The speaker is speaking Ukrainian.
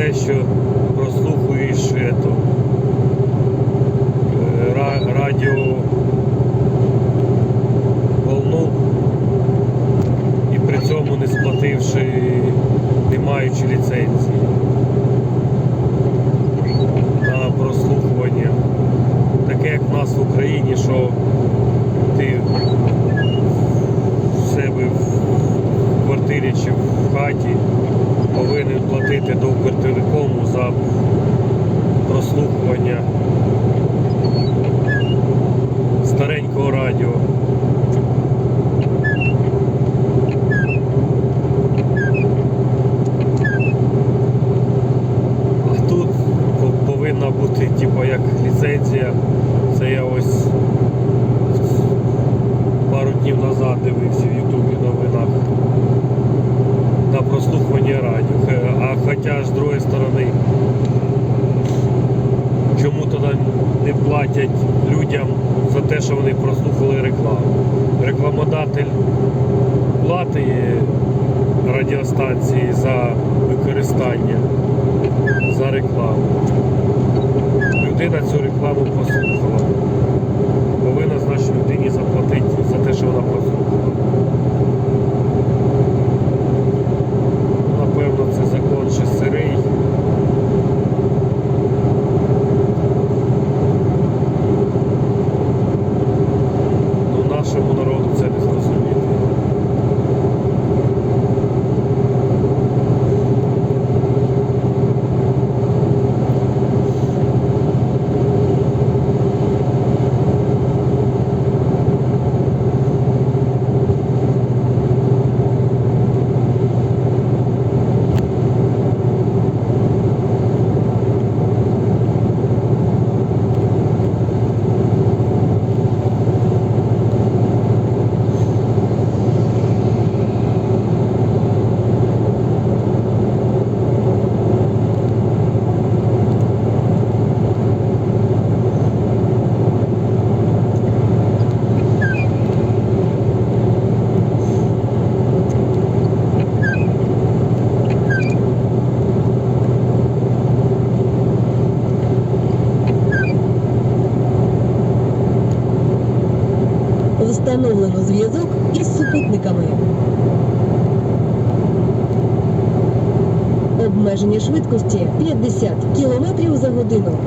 Те, що прослухуєш ету, е, ра- радіо волну і при цьому не сплативши, не маючи ліцензії на прослухування. Таке як в нас в Україні, що ти в себе в квартирі чи в хаті повинен платити до за прослухування старенького радіо. Платять людям за те, що вони прослухали рекламу? Рекламодатель платить радіостанції за використання, за рекламу. Людина цю рекламу послухала. Повинна, значить, Обмеження швидкості 50 км за годину.